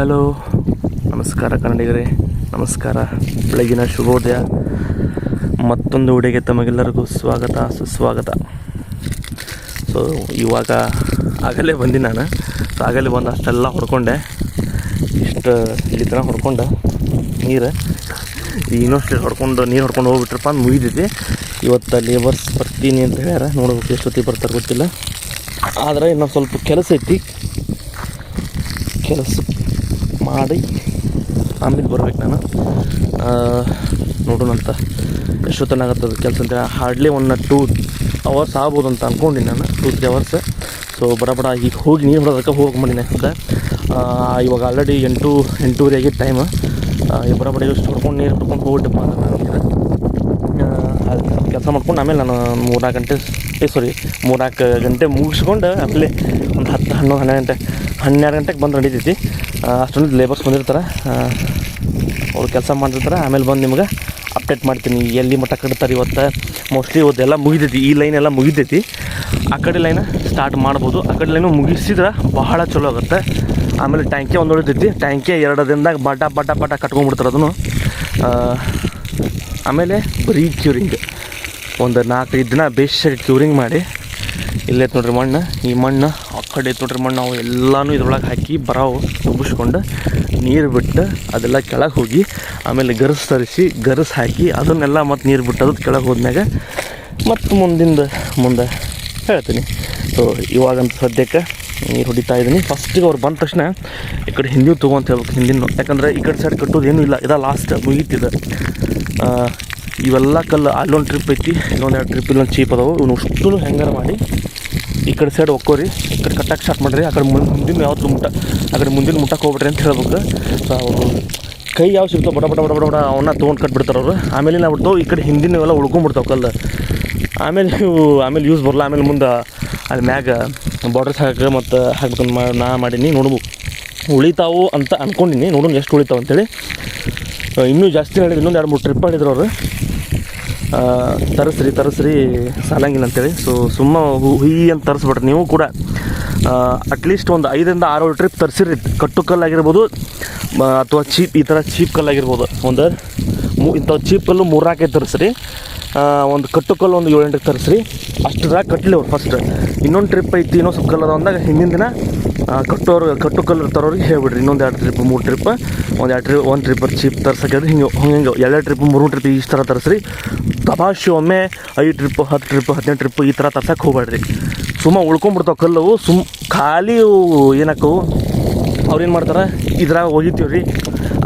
Hello. ನಮಸ್ಕಾರ ಕನ್ನಡಿಗರೇ. ನಮಸ್ಕಾರ. ಬೆಳಗಿನ ಶುಭೋದಯ. ಮತ್ತೊಂದು ಉಡುಗೆ ತಮಗೆಲ್ಲರಿಗೂ ಸ್ವಾಗತ, ಸುಸ್ವಾಗತ. ಸೊ ಇವಾಗ ಆಗಲೇ ಬಂದು ನಾನು. ಸೊ ಆಗಲೇ ಬಂದು ಅಷ್ಟೆಲ್ಲ ಹೊಡ್ಕೊಂಡೆ. ಇಷ್ಟು ಇಲ್ಲಿ ತನಕ ಹೊಡ್ಕೊಂಡೆ. ನೀರು. ಇನ್ನೊಷ್ಟು ಹೊಡ್ಕೊಂಡು ನೀರು ಹೊಡ್ಕೊಂಡು ಹೋಗ್ಬಿಟ್ರಪ್ಪ ಅಂತ ಮುಗಿದೈತಿ ಇವತ್ತು ಲೇಬರ್ಸ್ ಬರ್ತೀನಿ ಅಂತ ಹೇಳ್ಯಾರ. ನೋಡ್ಬೇಕು ಎಷ್ಟೊತ್ತಿಗೆ ಬರ್ತಾರೆ ಗೊತ್ತಿಲ್ಲ. ಆದರೆ ಇನ್ನೊಂದು ಸ್ವಲ್ಪ ಕೆಲಸ ಐತಿ. ಕೆಲಸ. ಮಾಡಿ ಆಮೇಲೆ ಬರ್ಬೇಕು ನಾನು. ನೋಡೋಣಂತ ಎಷ್ಟೊತ್ತನಾಗತ್ತದ ಕೆಲಸ ಅಂತ. ಹಾರ್ಡ್ಲಿ ಒನ್ ಟೂ ಅವರ್ಸ್ ಆಗ್ಬೋದು ಅಂತ ಅಂದ್ಕೊಂಡಿನಿ ನಾನು. ಟೂ ತ್ರೀ ಅವರ್ಸ್ ಸೊ ಬಡ ಈಗ ಹೋಗಿ ನೀರು ಹೊಡೋದಕ್ಕೆ ಹೋಗಿ ಮಾಡಿನಿ ಅಷ್ಟೇ ಇವಾಗ ಆಲ್ರೆಡಿ ಎಂಟು, ಎಂಟೂವರೆ ಆಗಿದ್ದ ಟೈಮ್ ಈ ಬಡ ಎಷ್ಟು ಹೊಡ್ಕೊಂಡು ನೀರು ಹೊಡ್ಕೊಂಡು ಹೋಗ್ಬಿಟ್ಟಪ್ಪ ನಾನು ಕೆಲಸ ಮಾಡ್ಕೊಂಡು ಆಮೇಲೆ ನಾನು ಮೂರ್ನಾಲ್ಕು ಗಂಟೆ ಸಾರಿ ಮೂರ್ನಾಲ್ಕು ಗಂಟೆ ಮುಗಿಸ್ಕೊಂಡು ಆಮೇಲೆ ಒಂದು ಹತ್ತು, ಹನ್ನೊಂದು, ಹನ್ನೆರಡು ಗಂಟೆ ಹನ್ನೆರಡು ಗಂಟೆಗೆ ಬಂದು ನಡೀತೈತಿ. ಅಷ್ಟೊಂದು ಲೇಬರ್ಸ್ ಬಂದಿರ್ತಾರೆ. ಅವ್ರು ಕೆಲಸ ಮಾಡಿರ್ತಾರೆ ಆಮೇಲೆ ಬಂದು ನಿಮ್ಗೆ ಅಪ್ಡೇಟ್ ಮಾಡ್ತೀನಿ. ಎಲ್ಲಿ ಮಟ್ಟ ಕಟ್ತಾರೆ ಇವತ್ತು? ಮೋಸ್ಟ್ಲಿ ಇವತ್ತೆಲ್ಲ ಮುಗಿದೈತಿ ಈ ಲೈನ್ ಎಲ್ಲ ಮುಗಿದೈತಿ ಆ ಕಡೆ ಲೈನ್ ಸ್ಟಾರ್ಟ್ ಮಾಡ್ಬೋದು. ಆ ಕಡೆ ಲೈನು ಮುಗಿಸಿದ್ರೆ ಬಹಳ ಚಲೋ ಆಗುತ್ತೆ. ಆಮೇಲೆ ಟ್ಯಾಂಕಿ ಒಂದು ಹೊಡಿತೈತಿ. ಟ್ಯಾಂಕಿ ಎರಡು ದಿನದಾಗ ಬಟ ಬಟ ಬಟ ಕಟ್ಕೊಂಡ್ಬಿಡ್ತಾರೆ ಅದನ್ನು. ಆಮೇಲೆ ಬರೀ ಕ್ಯೂರಿಂಗ್ ಒಂದು ನಾಲ್ಕೈದು ದಿನ ಬೇಸಿಗೆ ಕ್ಯೂರಿಂಗ್ ಮಾಡಿ ಇಲ್ಲೇ ನೋಡ್ರಿ ಮಣ್ಣು, ಈ ಮಣ್ಣು, ಆ ಕಡೆ ಐತೆ ನೋಡ್ರಿ ಮಣ್ಣು ನಾವು ಎಲ್ಲನೂ ಇದ್ರೊಳಗೆ ಹಾಕಿ ಬರಾವು ತುಂಬಿಸ್ಕೊಂಡು ನೀರು ಬಿಟ್ಟು ಅದೆಲ್ಲ ಕೆಳಗೆ ಹೋಗಿ ಆಮೇಲೆ ಗರಸ್ ತರಿಸಿ, ಗರಸ್ ಹಾಕಿ ಅದನ್ನೆಲ್ಲ ಮತ್ತು ನೀರು ಬಿಟ್ಟು ಅದು ಕೆಳಗೆ ಹೋದ್ಮ್ಯಾಗ ಮತ್ತು ಮುಂದಿಂದ ಮುಂದೆ ಹೇಳ್ತೀನಿ. ಸೊ ಇವಾಗಂತ ಸದ್ಯಕ್ಕೆ ನೀರು ಹೊಡಿತಾ ಇದ್ದೀನಿ ಫಸ್ಟಿಗೆ ಅವ್ರು ಬಂದ ತಕ್ಷಣ ಈ ಕಡೆ ಹಿಂದಿನ ತೊಗೊಂತ ಹೇಳ್ಬೇಕು ಹಿಂದಿನ ಯಾಕಂದರೆ ಈ ಕಡೆ ಸೈಡ್ ಕಟ್ಟೋದು ಏನೂ ಇಲ್ಲ. ಇದ ಲಾಸ್ಟ್ ಮುಗೀತಿದೆ ಇವೆಲ್ಲ ಕಲ್ಲು, ಅಲ್ಲೊಂದು ಟ್ರಿಪ್ ಐತಿ, ಇನ್ನೊಂದು ಎರಡು ಟ್ರಿಪ್ ಇಲ್ಲೊಂದು ಚೀಪ್ ಅದಾವೆ. ಇವನು ಅಷ್ಟು ಹೆಂಗಾರ ಮಾಡಿ ಈ ಕಡೆ ಸೈಡ್ ಒಕ್ಕೋರಿ ಈ ಕಡೆ ಕಟ್ಟಕ್ಕೆ ಸ್ಟಾರ್ಟ್ ಮಾಡಿರಿ. ಆ ಕಡೆ ಮುಂದೆ ಮುಂದಿನ ಯಾವ್ದು ಮುಟ್ಟ ಆ ಕಡೆ ಮುಂದಿನ ಮುಟ್ಟಕ್ಕೆ ಹೋಗ್ಬಿಟ್ರಿ ಅಂತ ಹೇಳ್ಬೇಕು. ಸೊ ಅವರು ಕೈ ಯಾವ ಸಿಗ್ತಾವೆ ಬಡ ಬಡ ಬಡ ಬಡ ಬಡ ಅವನ್ನ ತೊಗೊಂಡು ಕಟ್ಬಿಡ್ತಾರೆ ಅವರು. ಆಮೇಲೆ ಏನಾಗ್ಬಿಡ್ತಾವೆ ಬಿಡ್ತಾವೆ ಈ ಕಡೆ ಹಿಂದಿನ ಎಲ್ಲ ಉಳ್ಕೊಂಡ್ಬಿಡ್ತಾವೆ ಕಲ್ಲು. ಆಮೇಲೆ ಇವು ಆಮೇಲೆ ಯೂಸ್ ಬರಲ್ಲ. ಆಮೇಲೆ ಮುಂದೆ ಅಲ್ಲಿ ಮ್ಯಾಗ ಬಾರ್ಡರ್ಸ್ ಹಾಕಿ ಮತ್ತು ಹಾಕ್ಬೇಕಂತ ಮಾ ನಾ ಮಾಡೀನಿ ನೋಡ್ಬೇಕು ಉಳಿತಾವು ಅಂತ ಅಂದ್ಕೊಂಡಿನಿ ನೋಡೋಣ ಎಷ್ಟು ಉಳಿತಾವೆ ಅಂತೇಳಿ. ಇನ್ನೂ ಜಾಸ್ತಿ ಹೇಳಿದ್ರು ಇನ್ನೊಂದು ಎರಡು ಮೂರು ಟ್ರಿಪ್ ಮಾಡಿದ್ರು ಅವರು. ತರಿಸ್ರಿ ತರಿಸ್ರಿ. ಸಾಲಂಗಿಲ್ಲ ಅಂತೇಳಿ. ಸೊ ಸುಮ್ಮ ಹುಯಿ ಅಂತ ತರಿಸ್ಬಿಟ್ರಿ ನೀವು ಕೂಡ ಅಟ್ಲೀಸ್ಟ್ ಒಂದು ಐದರಿಂದ ಆರು ಟ್ರಿಪ್ ತರಿಸಿರಿ. ಕಟ್ಟು ಕಲ್ಲಾಗಿರ್ಬೋದು ಅಥವಾ ಚೀಪ್ ಈ ಥರ ಚೀಪ್ ಕಲ್ಲಾಗಿರ್ಬೋದು ಒಂದು ಮೂ ಇಂಥ ಚೀಪ್ ಕಲ್ಲು ಮೂರಾಕೆ ತರಿಸ್ರಿ. ಒಂದು ಕಟ್ಟು ಕಲ್ಲು ಒಂದು ಏಳೆಂಟಕ್ಕೆ ತರಿಸ್ರಿ. ಅಷ್ಟರಾಗ ಕಟ್ಟಲಿ ಅವ್ರು ಫಸ್ಟ್ ಇನ್ನೊಂದು ಟ್ರಿಪ್ ಐತಿ, ಇನ್ನೊಂದು ಸ್ವಲ್ಪ ಕಲ್ಲದ ಅಂದಾಗ ಹಿಂದಿನ ದಿನ ಕಟ್ಟೋರು ಕಟ್ಟು ಕಲ್ಲರ್ ತರೋರಿಗೆ ಹೇಳ್ಬಿಡ್ರಿ. ಇನ್ನೊಂದು ಎರಡು ಟ್ರಿಪ್ ಮೂರು ಟ್ರಿಪ್ ಒಂದು ಎರಡು ಟ್ರಿಪ್ ಒಂದು ಟ್ರಿಪ್ ಚೀಪ್ ತರ್ಸಕ್ಕೆ ಹಿಂಗೆ ಹಿಂಗೆ ಎರಡು ಟ್ರಿಪ್ ಮೂರು ಟ್ರಿಪ್ ಈ ಥರ ತರಿಸ್ರಿ. ತಮಾಷೆ ಒಮ್ಮೆ ಐದು ಟ್ರಿಪ್ ಹತ್ತು ಟ್ರಿಪ್ ಹದಿನೆಂಟು ಟ್ರಿಪ್ ಈ ಥರ ತರ್ಸಕ್ಕೆ ಹೋಗ್ಬೇಡ್ರಿ ಸುಮ್ಮ ಉಳ್ಕೊಂಬಿಡ್ತಾವೆ ಕಲ್ಲವು, ಸುಮ್ ಖಾಲಿ ಏನಕ್ಕವು ಅವ್ರು ಏನು ಮಾಡ್ತಾರೆ? ಇದ್ರಾಗ ಒಗಿತೀವಿ ರೀ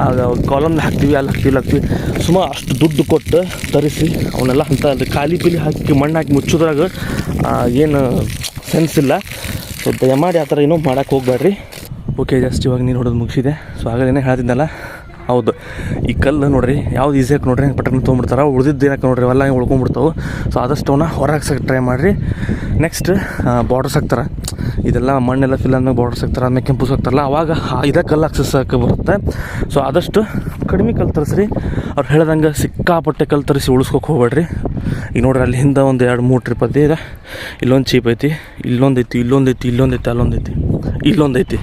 ಆಗ ಕಾಲಮ್ನ ಹಾಕ್ತೀವಿ, ಅಲ್ಲಿ ಹಾಕ್ತೀವಿ ಹಾಕ್ತೀವಿ. ಸುಮ್ಮ ಅಷ್ಟು ದುಡ್ಡು ಕೊಟ್ಟು ತರಿಸಿ ಅವನ್ನೆಲ್ಲ ಅಂತ ಖಾಲಿ ಪೀಲಿ ಹಾಕಿ ಮಣ್ಣು ಹಾಕಿ ಮುಚ್ಚೋದ್ರಾಗ ಏನು ಸೆನ್ಸ್ ಇಲ್ಲ. ಸೊ ದಯಮಾಡಿ ಆ ಥರ ಏನೂ ಮಾಡೋಕ್ಕೆ ಹೋಗ್ಬೇಡ್ರಿ. ಓಕೆ ಜಸ್ಟ್ ಇವಾಗ ನೀನು ಹೊಡೆದು ಮುಗಿಸಿದೆ. ಸೊ ಆಗಲೇ ಹೇಳ್ತಿದ್ದಲ್ಲ ಹೌದು. ಈ ಕಲ್ಲು ನೋಡ್ರಿ, ಯಾವ್ದು ಈಸಿ ಆಗಿ ನೋಡ್ರಿ ಪಟಕ್ನ ತೊಗೊಂಬಿಡ್ತಾರೆ ಉಳಿದಿದ್ದು ಏನಕ್ಕೆ ನೋಡ್ರಿ ಅವೆಲ್ಲ ಉಳ್ಕೊಂಬಿಡ್ತಾವೆ ಸೊ ಆದಷ್ಟು ಅವನ್ನ ಹೊರಗೆ ಟ್ರೈ ಮಾಡಿರಿ. ನೆಕ್ಸ್ಟ್ ಬಾರ್ಡರ್ಸ್ ಹಾಕ್ತಾರೆ ಇದೆಲ್ಲ ಮಣ್ಣೆಲ್ಲ ಫಿಲ್ ಅಂದಾಗ ಬಾರ್ಡರ್ಸ್ ಹಾಕ್ತಾರೆ ಆಮೇಲೆ ಕೆಂಪು ಹಾಕ್ತಾರಲ್ಲ ಅವಾಗ ಇದೇ ಕಲ್ಲು ಹಾಕ್ಸಕ್ಕೆ ಬರುತ್ತೆ. ಸೊ ಆದಷ್ಟು ಕಡಿಮೆ ಕಲ್ಲು ತರಿಸ್ರಿ. ಅವ್ರು ಹೇಳ್ದಂಗೆ ಸಿಕ್ಕಾಪಟ್ಟೆ ಕಲ್ಲು ತರಿಸಿ ಉಳಿಸ್ಕೊಕ್ಕೆ ಹೋಗ್ಬೇಡ್ರಿ. ಈಗ ನೋಡ್ರಿ ಅಲ್ಲಿ ಹಿಂದೆ ಒಂದು ಎರಡು ಮೂರು ಟ್ರಿಪ್ ಅದೇ ಇದೆ. ಇಲ್ಲೊಂದು ಚೀಪ್ ಐತಿ, ಇಲ್ಲೊಂದು ಐತಿ ಇಲ್ಲೊಂದು ಐತಿ ಇಲ್ಲೊಂದು ಐತಿ, ಅಲ್ಲೊಂದು ಐತಿ, ಇಲ್ಲೊಂದು ಐತಿ.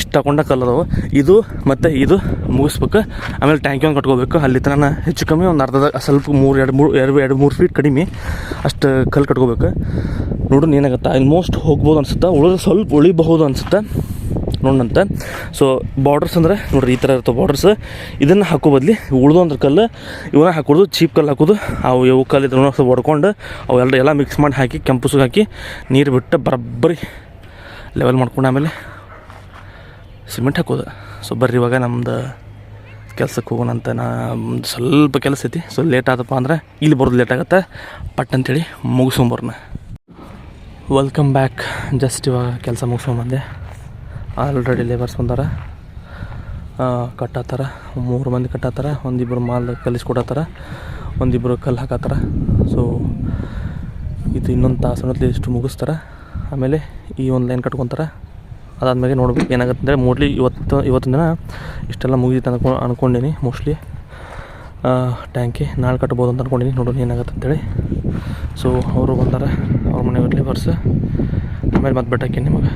ಇಷ್ಟ ಕಲರ್ ಅವು ಇದು ಮತ್ತು ಇದು ಮುಗಿಸ್ಬೇಕು. ಆಮೇಲೆ ಟ್ಯಾಂಕಿ ಒಂದು ಕಟ್ಕೋಬೇಕು. ಅಲ್ಲಿ ತನಕ ಹೆಚ್ಚು ಕಮ್ಮಿ ಒಂದು ಅರ್ಧದ ಸ್ವಲ್ಪ ಮೂರು, ಎರಡು ಮೂರು, ಎರಡು ಎರಡು, ಮೂರು ಫೀಟ್ ಕಡಿಮೆ ಅಷ್ಟು ಕಲ್ಲು ಕಟ್ಕೋಬೇಕು. ನೋಡು ಏನಾಗುತ್ತೆ? ಆಲ್ಮೋಸ್ಟ್ ಹೋಗ್ಬೋದು ಅನ್ಸುತ್ತೆ. ಉಳಿದ್ರೆ ಸ್ವಲ್ಪ ಉಳಿಬಹುದು ಅನ್ಸುತ್ತೆ. ನೋಡಂತ ಸೊ ಬಾರ್ಡರ್ಸ್ ಅಂದರೆ ನೋಡ್ರಿ ಈ ಥರ ಇರ್ತವೆ ಬಾರ್ಡರ್ಸ್ ಇದನ್ನು ಹಾಕೋ ಬದಲಿ ಉಳ್ದು ಅಂದ್ರೆ ಕಲ್ಲು ಇವನ್ನ ಹಾಕೋದು ಚೀಪ್ ಕಲ್ಲು ಹಾಕೋದು. ಅವು ಇವು ಕಲ್ಲು ಇದ್ರೂ ಸ್ವಲ್ಪ ಹೊಡ್ಕೊಂಡು ಅವೆಲ್ಲ ಎಲ್ಲ ಮಿಕ್ಸ್ ಮಾಡಿ ಹಾಕಿ, ಕೆಂಪುಸಿಗೆ ಹಾಕಿ, ನೀರು ಬಿಟ್ಟು ಬರಬ್ಬರಿ ಲೆವೆಲ್ ಮಾಡ್ಕೊಂಡು ಆಮೇಲೆ ಸಿಮೆಂಟ್ ಹಾಕೋದು. ಸೊ ಬರ್ರಿ, ಇವಾಗ ನಮ್ದು ಕೆಲ್ಸಕ್ಕೆ ಹೋಗೋಣ ಅಂತ ನಾ ಸ್ವಲ್ಪ ಕೆಲಸ ಐತಿ. ಸೊ ಲೇಟ್ ಆದಪ್ಪ ಅಂದ್ರೆ ಇಲ್ಲಿ ಬರೋದು ಲೇಟ್ ಆಗುತ್ತೆ. ಪಟ್ ಅಂತೇಳಿ ಮುಗಿಸ್ಕೊಂಬರ್ನ ವೆಲ್ಕಮ್ ಬ್ಯಾಕ್ ಜಸ್ಟ್ ಇವಾಗ ಕೆಲಸ ಮುಗಿಸ್ಕೊಂಬಂದೆ ಆಲ್ರೆಡಿ ಲೇಬರ್ಸ್ ಬಂದಾರ. ಕಟ್ಟಾತಾರ. ಮೂರು ಮಂದಿ ಕಟ್ಟಾತಾರ. ಒಂದಿಬ್ಬರು ಮಾಲ್ ಕಲಿಸ್ಕೊಡತ್ತಾರ ಒಂದಿಬ್ಬರು ಕಲ್ಲು ಹಾಕತ್ತಾರ. ಸೊ ಇದು ಇನ್ನೊಂದು ತಾಸು ಇಷ್ಟು ಮುಗಿಸ್ತಾರ. ಆಮೇಲೆ ಈ ಒಂದು ಲೈನ್ ಕಟ್ಕೊತಾರೆ. ಅದಾದ್ಮೇಲೆ ನೋಡ್ಬೇಕು ಏನಾಗುತ್ತೆ ಅಂದರೆ ಮೋಸ್ಟ್ಲಿ ಇವತ್ತು, ಇವತ್ತಿನ ದಿನ ಇಷ್ಟೆಲ್ಲ ಮುಗಿದಿತ್ತು ಅನ್ಕೊ ಅಂದ್ಕೊಂಡೀನಿ ಮೋಸ್ಟ್ಲಿ ಟ್ಯಾಂಕಿ ನಾಳೆ ಕಟ್ಬೋದು ಅಂತ ಅಂದ್ಕೊಂಡಿನಿ ನೋಡೋಣ ಏನಾಗುತ್ತೆ ಅಂತೇಳಿ. ಸೊ ಅವರು ಬಂದಾರೆ. ಅವ್ರ ಮನೆ ಲೇಬರ್ಸ್ ಆಮೇಲೆ ಮತ್ತೆ ಬೆಟ್ಟಕ್ಕೆ ನಿಮಗೆ.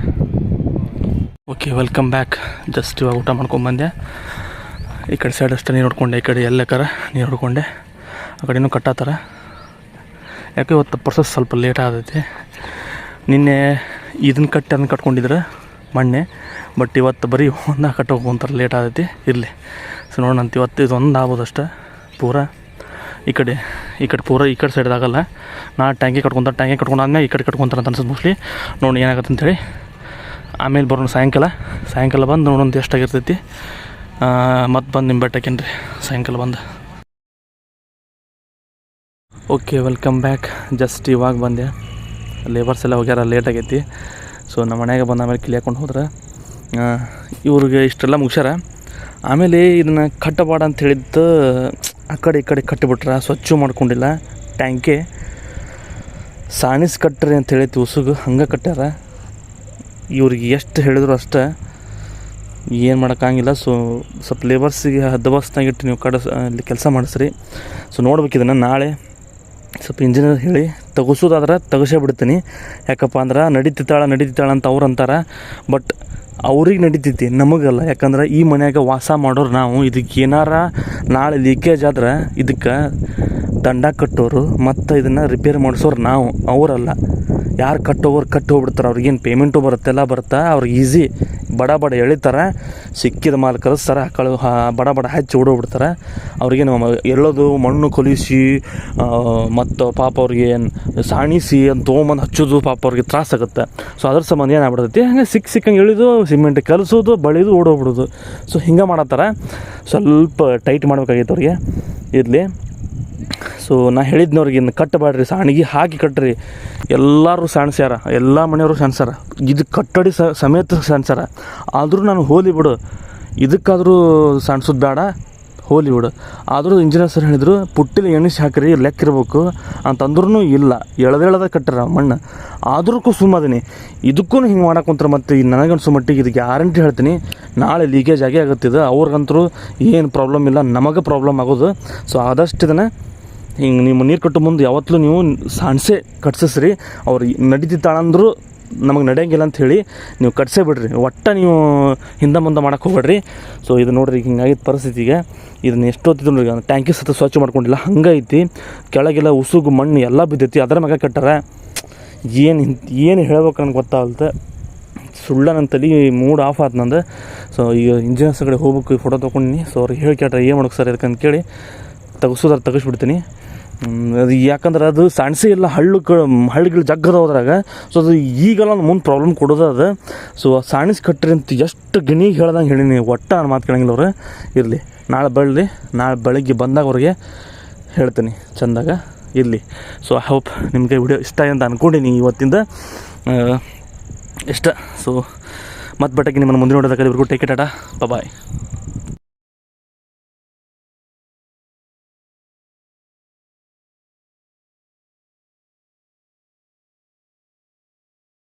ಓಕೆ ವೆಲ್ಕಮ್ ಬ್ಯಾಕ್ ಜಸ್ಟ್ ಇವಾಗ ಊಟ ಮಾಡ್ಕೊಂಬಂದೆ ಈ ಕಡೆ ಸೈಡ್ ಅಷ್ಟೇ ನೀರು ಹೊಡ್ಕೊಂಡೆ, ಈ ಕಡೆ ಎಲ್ಲಕ್ಕಾರ ನೀರು ಹೊಡ್ಕೊಂಡೆ. ಆ ಕಡೆನೂ ಕಟ್ಟಾತಾರ. ಯಾಕೆ ಇವತ್ತು ಪ್ರೊಸೆಸ್ ಸ್ವಲ್ಪ ಲೇಟ್ ಆಗತೈತಿ ನಿನ್ನೆ ಇದನ್ನು ಕಟ್ಟಿ ಅದನ್ನು ಕಟ್ಕೊಂಡಿದ್ರೆ ಮೊನ್ನೆ ಬಟ್ ಇವತ್ತು ಬರೀ ಒಂದ ಕಟ್ಟೋಕೊಂತಾರೆ ಲೇಟ್ ಆಗೈತಿ ಇರಲಿ. ಸೊ ನೋಡೋಣ ಅಂತ ಇವತ್ತು ಇದೊಂದು ಆಗ್ಬೋದು ಅಷ್ಟೇ. ಪೂರ ಈ ಕಡೆ ಈ ಕಡೆ ಪೂರ ಈ ಕಡೆ ಸೈಡ್ದಾಗಲ್ಲ ನಾ ಟ್ಯಾಂಕಿ ಕಟ್ಕೊತಾರೆ ಟ್ಯಾಂಕಿ ಕಟ್ಕೊಂಡಾದ್ಮೇಲೆ ಈ ಕಡೆ ಕಟ್ಕೊಂತಾರೆ ಅಂತ ಅನ್ಸುತ್ತೆ ಮೋಸ್ಟ್ಲಿ ನೋಡಿ ಏನಾಗುತ್ತೆ ಅಂತೇಳಿ ಆಮೇಲೆ ಬರೋಣ ಸಾಯಂಕಾಲ. ಸಾಯಂಕಾಲ ಬಂದು ನೋಡೋಣ ಎಷ್ಟಾಗಿರ್ತೈತಿ ಮತ್ತು ಬಂದು ನಿಮ್ಮ ಬೆಟ್ಟಕ್ಕೇನು ರೀ ಸಾಯಂಕಾಲ ಬಂದು. ಓಕೆ ವೆಲ್ಕಮ್ ಬ್ಯಾಕ್ ಜಸ್ಟ್ ಇವಾಗ ಬಂದೆ. ಲೇಬರ್ಸ್ ಎಲ್ಲ ಹೋಗ್ಯಾರ ಲೇಟ್ ಆಗೈತಿ. ಸೊ ನಮ್ಮ ಮನೆಗೆ ಬಂದ ಆಮೇಲೆ ಕಿಲಿ ಹಾಕೊಂಡು ಹೋದ್ರೆ ಇವ್ರಿಗೆ ಇಷ್ಟೆಲ್ಲ ಮುಗಿಸ್ಯಾರ. ಆಮೇಲೆ ಇದನ್ನು ಕಟ್ಟಬಾಡ ಅಂತ ಹೇಳಿದ್ದು, ಆ ಕಡೆ ಈ ಕಡೆ ಕಟ್ಟಿಬಿಟ್ರೆ, ಸ್ವಚ್ಛ ಮಾಡ್ಕೊಂಡಿಲ್ಲ ಟ್ಯಾಂಕಿ ಸಾಣಿಸ್ ಕಟ್ಟ್ರಿ ಅಂತ ಹೇಳಿ ಉಸುಗು ಹಂಗೆ ಕಟ್ಟ್ಯಾರ. ಇವ್ರಿಗೆ ಎಷ್ಟು ಹೇಳಿದ್ರು ಅಷ್ಟೇ. ಏನು ಮಾಡೋಕ್ಕಾಗಿಲ್ಲ ಸೊ ಸ್ವಲ್ಪ ಲೇಬರ್ಸಿಗೆ ಹದ್ದಬಸ್ತಾಗಿ ಇಟ್ಟು ನೀವು ಕಡ ಇಲ್ಲಿ ಕೆಲಸ ಮಾಡಿಸ್ರಿ. ಸೊ ನೋಡ್ಬೇಕು ಇದನ್ನು ನಾಳೆ. ಸ್ವಲ್ಪ ಇಂಜಿನಿಯರ್ ಹೇಳಿ, ತೆಗೆಸೋದಾದ್ರೆ ತಗಸೇ ಬಿಡ್ತೀನಿ. ಯಾಕಪ್ಪ ಅಂದ್ರೆ ನಡೀತಿತ್ತಾಳ ನಡೀತಿತ್ತಾಳ ಅಂತ ಅವ್ರು ಅಂತಾರೆ. ಬಟ್ ಅವ್ರಿಗೆ ನಡೀತೈತಿ, ನಮಗಲ್ಲ. ಯಾಕಂದ್ರೆ ಈ ಮನ್ಯಾಗ ವಾಸ ಮಾಡೋರು ನಾವು. ಇದಕ್ಕೆ ಏನಾರ ನಾಳೆ ಲೀಕೇಜ್ ಆದ್ರೆ ಇದಕ್ಕೆ ದಂಡ ಕಟ್ಟೋರು ಮತ್ತು ಇದನ್ನು ರಿಪೇರ್ ಮಾಡಿಸೋರು ನಾವು, ಅವರಲ್ಲ. ಯಾರು ಕಟ್ಟೋರು ಕಟ್ಟಿ ಹೋಗ್ಬಿಡ್ತಾರೆ, ಅವ್ರಿಗೇನು ಪೇಮೆಂಟು ಬರುತ್ತೆ ಎಲ್ಲ ಬರುತ್ತೆ? ಅವ್ರಿಗೆ ಈಸಿ ಬಡ ಬಡ ಎಳಿತಾರೆ, ಸಿಕ್ಕಿದ ಮಾಲ್ ಕಲಿಸ್ತಾರೆ ಕಳು ಬಡ ಬಡ ಹಚ್ಚಿ ಓಡೋಗ್ಬಿಡ್ತಾರೆ ಅವ್ರಿಗೆ ಎಳ್ಳೋದು ಮಣ್ಣು ಕೊಲಿಸಿ ಮತ್ತು ಪಾಪ ಅವ್ರಿಗೆ ಸಾಣಿಸಿ ಅಂತ ತೊಗೊಂಬಂದು ಹಚ್ಚೋದು ಪಾಪ ಅವ್ರಿಗೆ ತ್ರಾಸಾಗುತ್ತೆ ಸೊ ಅದ್ರ ಸಂಬಂಧ ಏನಾಗ್ಬಿಡ್ತೈತಿ? ಹಂಗೆ ಸಿಕ್ಕ ಸಿಕ್ಕಂಗೆ ಇಳಿದು ಸಿಮೆಂಟ್ ಕಲಿಸೋದು, ಬಳಿದು ಓಡೋಗ್ಬಿಡೋದು ಸೊ ಹಿಂಗೆ ಮಾಡತ್ತಾರ. ಸ್ವಲ್ಪ ಟೈಟ್ ಮಾಡಬೇಕಾಗಿತ್ತು ಅವ್ರಿಗೆ. ಇರಲಿ. ಸೊ ನಾ ಹೇಳಿದ್ನವ್ರಿಗೆ ಇನ್ನು ಕಟ್ಟಬೇಡ್ರಿ, ಸಾಣಿಗೆ ಹಾಕಿ ಕಟ್ಟ್ರಿ ಎಲ್ಲರೂ ಸಣ್ಸ್ಯಾರ, ಎಲ್ಲ ಮನೆಯವರು ಸಣ್ಸಾರ ಇದು ಕಟ್ಟಡಿ ಸಮೇತ ಸಣ್ಸಾರ ಆದರೂ ನಾನು ಹೋಲಿ ಬಿಡು. ಇದಕ್ಕಾದರೂ ಸಣ್ಸೋದು ಬೇಡ, ಹೋಲಿ ಬಿಡು. ಆದರೂ ಇಂಜಿನಿಯರ್ ಸರ್ ಹೇಳಿದರು, ಪುಟ್ಟಿಲಿ ಎಣಿಸಿ ಹಾಕಿರಿ ಲೆಕ್ಕ ಇರ್ಬೇಕು. ಅಂತಂದ್ರೂ ಇಲ್ಲ. ಎಳ್ದೆಳ್ದ ಕಟ್ಟರ ಮಣ್ಣು. ಆದ್ರೂ ಸುಮ್ಮದೀನಿ ಇದಕ್ಕೂ ಹಿಂಗೆ ಮಾಡಕ್ಕೆ ಮತ್ತು ನನಗನ್ಸೋ ಮಟ್ಟಿಗೆ ಇದು ಗ್ಯಾರಂಟಿ ಹೇಳ್ತೀನಿ. ನಾಳೆ ಲೀಕೇಜ್ ಆಗೇ ಆಗುತ್ತಿದೆ ಅವ್ರಿಗಂತರೂ ಏನು ಪ್ರಾಬ್ಲಮ್ ಇಲ್ಲ, ನಮಗೆ ಪ್ರಾಬ್ಲಮ್ ಆಗೋದು. ಸೊ ಆದಷ್ಟು ಇದನ್ನು ಹಿಂಗೆ ನಿಮ್ಮ ನೀರು ಕಟ್ಟೋ ಮುಂದೆ ಯಾವತ್ತೂ ನೀವು ಸಾಣಸೆ ಕಟ್ಸಿಸ್ರಿ. ಅವ್ರು ನಡೀತಿತ್ತಾಳಂದ್ರೂ ನಮಗೆ ನಡೆಯಂಗಿಲ್ಲ ಅಂತ ಹೇಳಿ ನೀವು ಕಟ್ಸೇ ಬಿಡ್ರಿ. ಒಟ್ಟು ನೀವು ಹಿಂದೆ ಮುಂದೆ ಮಾಡೋಕೆ ಹೋಗ್ಬೇಡ್ರಿ. ಸೊ ಇದು ನೋಡ್ರಿ ಹಿಂಗಾಗಿದ್ದ ಪರಿಸ್ಥಿತಿಗೆ ಇದನ್ನ ಎಷ್ಟೊತ್ತಿದ್ರು ನೋಡಿ ಟ್ಯಾಂಕಿ ಸತ ಸ್ವಚ್ಛ ಮಾಡ್ಕೊಂಡಿಲ್ಲ. ಹಂಗೈತಿ ಕೆಳಗೆಲ್ಲ ಉಸುಗು ಮಣ್ಣು ಎಲ್ಲ ಬಿದ್ದೈತಿ. ಅದರ ಮ್ಯಾಗ ಕಟ್ಟಾರ. ಏನು ಏನು ಹೇಳ್ಬೇಕು ನನಗೆ ಗೊತ್ತಾಗಲ್ತೆ. ಸುಳ್ಳ ನನ್ನ ತಲೆ ಮೂಡ್ ಆಫ್ ಆತು ನಂದು. ಸೊ ಈಗ ಇಂಜಿನಿಯರ್ಸ್ ಕಡೆ ಹೋಗ್ಬೇಕು ಫೋಟೋ ತೊಗೊಂಡಿನಿ. ಸೊ ಅವ್ರಿಗೆ ಹೇಳಿ ಕೇಳ್ರೆ, ಏನು ಮಾಡೋಕೆ ಸರ್ ಅದಕ್ಕೆ ಅಂತ ಕೇಳಿ ತೆಗಿಸೋದಾರ ತೆಗಿಸ್ಬಿಡ್ತೀನಿ. ಅದು ಯಾಕಂದ್ರೆ ಅದು ಸಣ್ಸೆ ಇಲ್ಲ ಹಳ್ಳು ಕ ಹಳ್ಳಿಗಳು ಜಗ್ಗದ ಹೋದ್ರಾಗ ಸೊ ಅದು ಈಗೆಲ್ಲ ಮುಂದೆ ಪ್ರಾಬ್ಲಮ್ ಕೊಡೋದು ಅದು. ಸೊ ಸಾಣಿಸ್ ಕಟ್ಟ್ರಿ ಅಂತ ಎಷ್ಟು ಗಿಣಿಗೆ ಹೇಳ್ದಂಗೆ ಹೇಳಿನಿ ಒಟ್ಟು ನಾನು ಮಾತು ಕೇಳಂಗಿಲ್ಲ ಅವ್ರು. ಇರಲಿ, ನಾಳೆ ಬಳ್ಳಿ ನಾಳೆ ಬೆಳಗ್ಗೆ ಬಂದಾಗ ಅವ್ರಿಗೆ ಹೇಳ್ತೀನಿ, ಚಂದಾಗ, ಇರಲಿ. ಸೊ ಐ ಹೋಪ್ ನಿಮಗೆ ವಿಡಿಯೋ ಇಷ್ಟ ಅಂತ ಅಂದ್ಕೊಂಡಿನಿ ಇವತ್ತಿಂದ. ಇಷ್ಟ. ಸೊ ಮತ್ತೆ ಬಟ್ಟಕ್ಕೆ ನಿಮ್ಮನ್ನು ಮುಂದೆ ನೋಡೋದಕ್ಕೆ ಇವ್ರಿಗೂ ಟೇಕ್ ಇಟ್ ಬಾಯ್